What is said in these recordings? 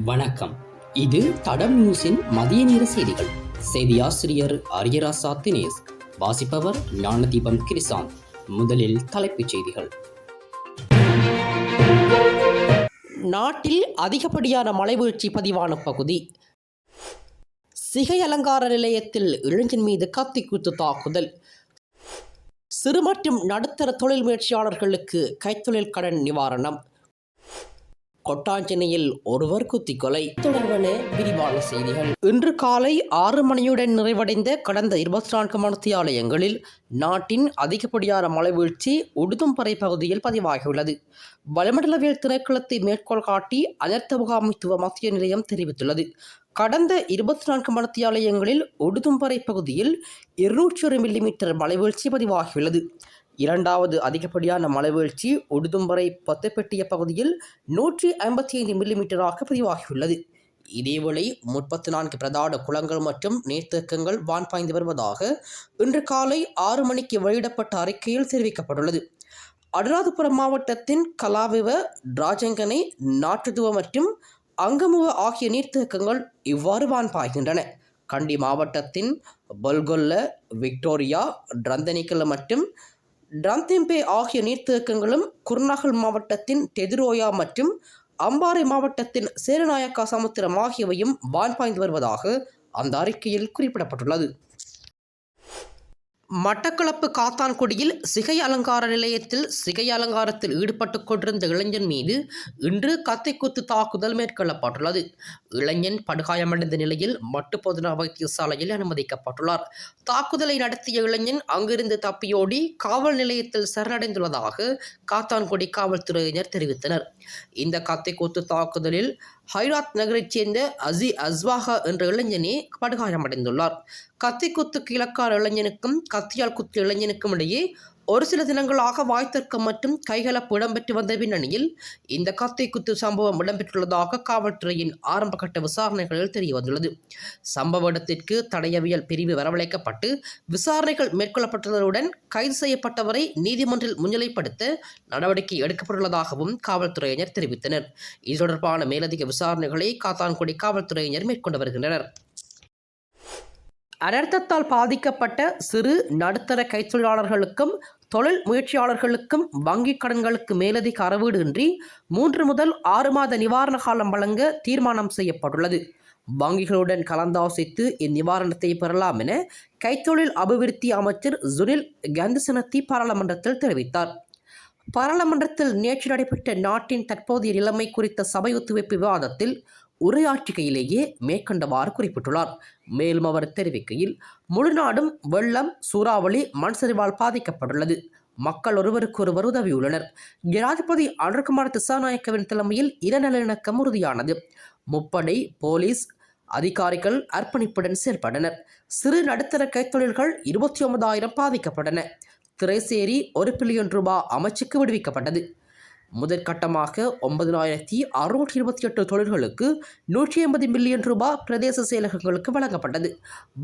வணக்கம். இது தடம் நியூஸின் மதிய நேர செய்திகள். செய்தியாசிரியர் அரியராசா தினேஷ் வாசிப்பவர் ஞானதீபம் கிரிசாந்த் முதலில் தலைப்புச் செய்திகள். நாட்டில் அதிகப்படியான மலைவீழ்ச்சி பதிவான பகுதி. சிகை அலங்கார நிலையத்தில் இளைஞன் மீது கத்திக்குத்து தாக்குதல். சிறு மற்றும் நடுத்தர தொழில் முயற்சியாளர்களுக்கு கைத்தொழில் கடன் நிவாரணம். கொட்டாஞ்சென்னையில் ஒருவர் குத்திக்கொலை. தொடர்பான விரிவான செய்திகள். இன்று காலை ஆறு மணியுடன் நிறைவடைந்த கடந்த இருபத்தி நான்கு மணித்தியாலயங்களில் நாட்டின் அதிகப்படியான மழை வீழ்ச்சி உடுதும்பறை பகுதியில் பதிவாகியுள்ளது. வளிமண்டலவியல் திணைக்களத்தை மேற்கோள் காட்டி அனர்த்த முகாமைத்துவ மத்திய நிலையம் தெரிவித்துள்ளது. கடந்த இருபத்தி நான்கு மணித்தியாலயங்களில் உடுதும்பறை பகுதியில் இருநூற்றி ஒரு மில்லிமீட்டர் மழைவீழ்ச்சி பதிவாகியுள்ளது. இரண்டாவது அதிகப்படியான மழைவீழ்ச்சி உடுதும்பறை பத்துப்பெட்டிய பகுதியில் நூற்றி ஐம்பத்தி ஐந்து மில்லிமீட்டராக பதிவாகியுள்ளது. இதேவேளை முப்பத்தி நான்கு பிரதான குளங்கள் மற்றும் நீர்த்தேக்கங்கள் வான் பாய்ந்து வருவதாக இன்று காலை ஆறு மணிக்கு வெளியிடப்பட்ட அறிக்கையில் தெரிவிக்கப்பட்டுள்ளது. அனுராதபுரம் மாவட்டத்தின் கலாவிவ ராஜங்கனை நாட்டுத்துவ மற்றும் அங்கமுவ ஆகிய நீர்த்தேக்கங்கள் இவ்வாறு வான் பாய்கின்றன கண்டி மாவட்டத்தின் பல்கொல்ல விக்டோரியா ட்ரந்தனிக்கல மற்றும் ட்ரந்திம்பே ஆகிய நீர்த்தேக்கங்களும் குர்நாகல் மாவட்டத்தின் டெதிரோயா மற்றும் அம்பாறை மாவட்டத்தின் சேரநாயக்கா சமுத்திரம் ஆகியவையும் வான் பாய்ந்து வருவதாக அந்த அறிக்கையில் குறிப்பிடப்பட்டுள்ளது. மட்டக்களப்பு காத்தான்குடியில் சிகை அலங்கார நிலையத்தில் சிகை அலங்காரத்தில் ஈடுபட்டு கொண்டிருந்த இளைஞன் மீது இன்று கத்தைக்குத்து தாக்குதல் மேற்கொள்ளப்பட்டுள்ளது. இளைஞன் படுகாயமடைந்த நிலையில் மட்டுப்பொதுனா வைத்தியசாலையில் அனுமதிக்கப்பட்டுள்ளார். தாக்குதலை நடத்திய இளைஞன் அங்கிருந்து தப்பியோடி காவல் நிலையத்தில் சரணடைந்துள்ளதாக காத்தான்குடி காவல்துறையினர் தெரிவித்தனர். இந்த கத்தைக்கூத்து தாக்குதலில் ஹைராத் நகரைச் சேர்ந்த அசி அஸ்வாகா என்ற இளைஞனே படுகாயமடைந்துள்ளார். கத்தி கத்திக்குத்துக்கு இலக்கார இளைஞனுக்கும் கத்தியால் குத்து இளைஞனுக்கும் இடையே ஒரு சில தினங்களாக வாய்த்தர்க்கம் மற்றும் கைகலப்பு இடம்பெற்று வந்த பின்னணியில் இந்த கத்தை குத்து சம்பவம் இடம்பெற்றுள்ளதாக காவல்துறையின் ஆரம்பகட்ட விசாரணைகளில் தெரியவந்துள்ளது. சம்பவ இடத்திற்கு தடயவியல் பிரிவு வரவழைக்கப்பட்டு விசாரணைகள் மேற்கொள்ளப்பட்டதுடன் கைது செய்யப்பட்டவரை நீதிமன்றில் முன்னிலைப்படுத்த நடவடிக்கை எடுக்கப்பட்டுள்ளதாகவும் காவல்துறையினர் தெரிவித்தனர். இது தொடர்பான மேலதிக விசாரணைகளை காத்தான்குடி காவல்துறையினர் மேற்கொண்டு வருகின்றனர். அனர்த்தத்தால் பாதிக்கப்பட்ட சிறு நடுத்தர கைத்தொழிலாளர்களுக்கும் தொழில் முயற்சியாளர்களுக்கும் வங்கிக் கடன்களுக்கு மேலதிக அறவீடு இன்றி மூன்று முதல் ஆறு மாத நிவாரண காலம் வழங்க தீர்மானம் செய்யப்பட்டுள்ளது. வங்கிகளுடன் கலந்தாலோசித்து இந்நிவாரணத்தை பெறலாம் என கைத்தொழில் அபிவிருத்தி அமைச்சர் சுனில் கந்தசனத்தி பாராளுமன்றத்தில் தெரிவித்தார். பாராளுமன்றத்தில் நேற்று நடைபெற்ற நாட்டின் தற்போதைய நிலைமை குறித்த சபை ஒத்துழைப்பு விவாதத்தில் உரையாற்றுகையிலேயே மேற்கண்டவாறு குறிப்பிட்டுள்ளார். மேலும் அவர் தெரிவிக்கையில் முழுநாடும் வெள்ளம் சூறாவளி மண் சரிவால் பாதிக்கப்பட்டுள்ளது. மக்கள் ஒருவருக்கொருவர் உதவியுள்ளனர். ஜனாதிபதி அனுர்குமார் திசாநாயக்கவின் தலைமையில் இனநலனிணக்கம் உறுதியானது. முப்படை போலீஸ் அதிகாரிகள் அர்ப்பணிப்புடன் செயல்பட்டனர். சிறு நடுத்தர கைத்தொழில்கள் இருபத்தி ஒன்பதாயிரம் பாதிக்கப்பட்டன. திரைசேரி ஒரு பில்லியன் ரூபாய் அமைச்சுக்கு விடுவிக்கப்பட்டது. முதற்கட்டமாக ஒன்பதினாயிரத்தி அறுநூற்றி இருபத்தி எட்டு தொழில்களுக்கு நூற்றி ஐம்பது மில்லியன் ரூபாய் பிரதேச செயலகங்களுக்கு வழங்கப்பட்டது.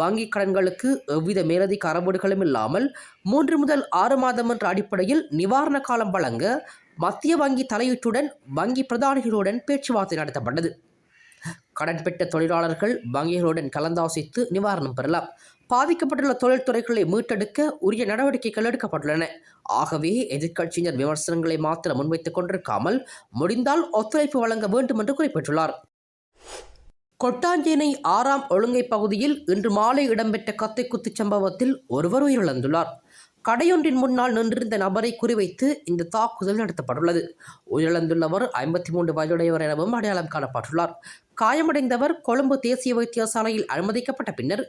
வங்கிக் கடன்களுக்கு எவ்வித மேலதிக அறவீடுகளும் இல்லாமல் மூன்று முதல் ஆறு மாதம் என்ற அடிப்படையில் நிவாரண காலம் வழங்க மத்திய வங்கி தலையீட்டுடன் வங்கி பிரதானிகளுடன் பேச்சுவார்த்தை நடத்தப்பட்டது. கடன் பெற்ற தொழிலாளர்கள் வங்கிகளுடன் கலந்தாசித்து நிவாரணம் பெறலாம். பாதிக்கப்பட்டுள்ள தொழில்துறைகளை மீட்டெடுக்க உரிய நடவடிக்கைகள் எடுக்கப்பட்டுள்ளன. ஆகவே எதிர்க்கட்சியினர் விமர்சனங்களை மாத்திரம் முன்வைத்துக் கொண்டிருக்காமல் முடிந்தால் ஒத்துழைப்பு வழங்க வேண்டும் என்று குறிப்பிட்டுள்ளார். கொட்டாஞ்சேனை ஆறாம் ஒழுங்கை பகுதியில் இன்று மாலை இடம்பெற்ற கத்தைக்குத்து சம்பவத்தில் ஒருவர் உயிரிழந்துள்ளார். கடையொன்றின் முன்னால் நின்றிருந்த நபரை குறிவைத்து இந்த தாக்குதல் நடத்தப்பட்டுள்ளது. உயிரிழந்துள்ளவர் ஐம்பத்தி மூன்று வயதுடையவர் எனவும் அடையாளம் காணப்பட்டுள்ளார். காயமடைந்தவர் கொழும்பு தேசிய வைத்தியசாலையில் அனுமதிக்கப்பட்ட பின்னர்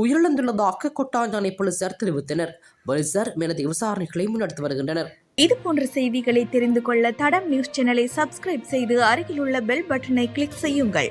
உயிரிழந்துள்ளதாக கொட்டாஞ்சானை போலீசார் தெரிவித்தனர். போலீசார் மேலதிக விசாரணைகளை முன்னெடுத்து வருகின்றனர். இது போன்ற செய்திகளை தெரிந்து கொள்ள தடம் நியூஸ் சேனலை சப்ஸ்கிரைப் செய்து அருகில் உள்ள பெல் பட்டனை கிளிக் செய்யுங்கள்.